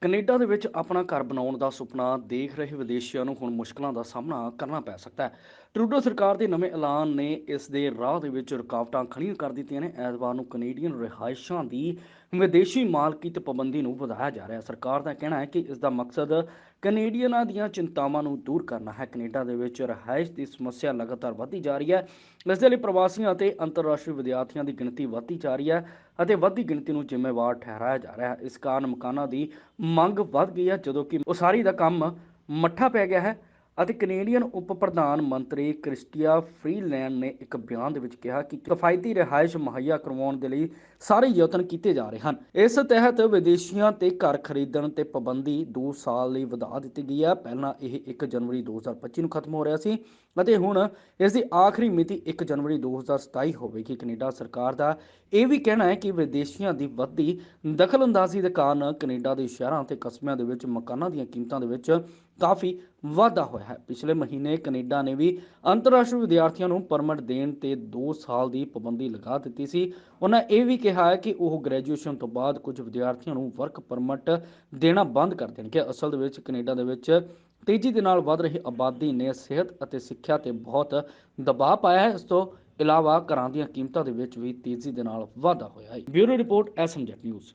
Canada ਦੇ ਵਿੱਚ ਆਪਣਾ ਘਰ ਬਣਾਉਣ ਦਾ ਸੁਪਨਾ ਦੇਖ ਰਹੇ ਵਿਦੇਸ਼ੀਆਂ ਨੂੰ ਹੁਣ ਮੁਸ਼ਕਲਾਂ ਦਾ ਸਾਹਮਣਾ ਕਰਨਾ ਪੈ ਸਕਦਾ ਹੈ। ਟਰੂਡੋ ਸਰਕਾਰ ਦੇ ਨਵੇਂ ਐਲਾਨ ਨੇ ਇਸ ਦੇ ਰਾਹ ਦੇ ਵਿੱਚ ਰੁਕਾਵਟਾਂ ਖੜੀਆਂ ਕਰ ਦਿੱਤੀਆਂ ਨੇ। ਐਤਵਾਰ ਨੂੰ ਕੈਨੇਡੀਅਨ ਰਿਹਾਇਸ਼ਾਂ ਦੀ ਵਿਦੇਸ਼ੀ ਮਾਲਕੀ ਤੇ ਪਾਬੰਦੀ ਨੂੰ ਵਧਾਇਆ ਜਾ ਰਿਹਾ ਹੈ। ਸਰਕਾਰ ਦਾ ਕਹਿਣਾ ਹੈ ਕਿ ਇਸ ਦਾ ਮਕਸਦ ਕੈਨੇਡੀਅਨਾਂ ਦੀਆਂ ਚਿੰਤਾਵਾਂ ਨੂੰ ਦੂਰ ਕਰਨਾ ਹੈ। ਕੈਨੇਡਾ ਦੇ ਵਿੱਚ ਰਿਹਾਇਸ਼ ਦੀ ਸਮੱਸਿਆ ਲਗਾਤਾਰ ਵਧਦੀ ਜਾ ਰਹੀ ਹੈ। ਇਸ ਦੇ ਲਈ ਪ੍ਰਵਾਸੀਆਂ ਅਤੇ ਅੰਤਰਰਾਸ਼ਟਰੀ ਵਿਦਿਆਰਥੀਆਂ ਦੀ ਗਿਣਤੀ ਵਧਦੀ ਜਾ ਰਹੀ ਹੈ। ਅਤੇ ਵੱਧਦੀ ਗਿਣਤੀ ਨੂੰ ਜ਼ਿੰਮੇਵਾਰ ਠਹਿਰਾਇਆ ਜਾ ਰਿਹਾ ਹੈ। ਇਸ ਕਾਰਨ ਮਕਾਨਾਂ ਦੀ ਮੰਗ ਵੱਧ ਗਈ ਹੈ, ਜਦੋਂ ਕਿ ਉਸਾਰੀ ਦਾ ਕੰਮ ਮੱਠਾ ਪੈ ਗਿਆ ਹੈ। ਅਤੇ ਕੈਨੇਡੀਅਨ ਉਪ ਪ੍ਰਧਾਨ ਮੰਤਰੀ ਕ੍ਰਿਸਟੀਆ ਫਰੀਲੈਂਡ ਨੇ ਇੱਕ ਬਿਆਨ ਦੇ ਵਿੱਚ ਕਿਹਾ ਕਿ ਕਿਫਾਇਤੀ ਰਿਹਾਇਸ਼ ਮੁਹੱਈਆ ਕਰਵਾਉਣ ਦੇ ਲਈ ਸਾਰੇ ਯਤਨ ਕੀਤੇ ਜਾ ਰਹੇ ਹਨ। ਇਸ ਤਹਿਤ ਵਿਦੇਸ਼ੀਆਂ ਤੇ ਘਰ ਖਰੀਦਣ ਤੇ ਪਾਬੰਦੀ 2 ਸਾਲ ਲਈ ਵਧਾ ਦਿੱਤੀ ਗਈ ਹੈ। ਪਹਿਲਾਂ ਇਹ 1 ਜਨਵਰੀ 2025 ਨੂੰ ਖਤਮ ਹੋ ਰਿਹਾ ਸੀ ਅਤੇ ਹੁਣ ਇਸ ਦੀ ਆਖਰੀ ਮਿਤੀ 1 ਜਨਵਰੀ 2027 ਹੋਵੇਗੀ। ਕੈਨੇਡਾ ਸਰਕਾਰ ਦਾ ਇਹ ਵੀ ਕਹਿਣਾ ਹੈ ਕਿ ਵਿਦੇਸ਼ੀਆਂ ਦੀ ਵੱਧਦੀ ਦਖਲਅੰਦਾਜ਼ੀ ਦੇ ਕਾਰਨ ਕੈਨੇਡਾ ਦੇ ਸ਼ਹਿਰਾਂ ਅਤੇ ਕਸਬਿਆਂ ਦੇ ਵਿੱਚ ਮਕਾਨਾਂ ਦੀਆਂ ਕੀਮਤਾਂ ਦੇ ਵਿੱਚ ਕਾਫੀ ਵਾਧਾ ਹੋਇਆ ਹੈ। ਪਿਛਲੇ ਮਹੀਨੇ ਕੈਨੇਡਾ ਨੇ ਵੀ ਅੰਤਰਰਾਸ਼ਟਰੀ ਵਿਦਿਆਰਥੀਆਂ ਨੂੰ ਪਰਮਿਟ ਦੇਣ ਤੇ 2 ਸਾਲ ਦੀ ਪਾਬੰਦੀ ਲਗਾ ਦਿੱਤੀ ਸੀ। ਉਹਨਾਂ ਇਹ ਵੀ ਕਿਹਾ ਹੈ ਕਿ ਉਹ ਗ੍ਰੈਜੂਏਸ਼ਨ ਤੋਂ ਬਾਅਦ ਕੁਝ ਵਿਦਿਆਰਥੀਆਂ ਨੂੰ ਵਰਕ ਪਰਮਿਟ ਦੇਣਾ ਬੰਦ ਕਰ ਦੇਣਗੇ। ਅਸਲ ਦੇ ਵਿੱਚ ਕੈਨੇਡਾ ਦੇ ਵਿੱਚ ਤੇਜ਼ੀ ਦੇ ਨਾਲ ਵੱਧ ਰਹੀ ਆਬਾਦੀ ਨੇ ਸਿਹਤ ਅਤੇ ਸਿੱਖਿਆ ਤੇ ਬਹੁਤ ਦਬਾਅ ਪਾਇਆ ਹੈ। ਇਸ ਤੋਂ ਇਲਾਵਾ ਘਰਾਂ ਦੀਆਂ ਕੀਮਤਾਂ ਦੇ ਵਿੱਚ ਵੀ ਤੇਜ਼ੀ ਦੇ ਨਾਲ ਵਾਧਾ ਹੋਇਆ ਹੈ। ਬਿਊਰੋ ਰਿਪੋਰਟ ਐਸਐਮਜੈਟ ਨਿਊਜ਼।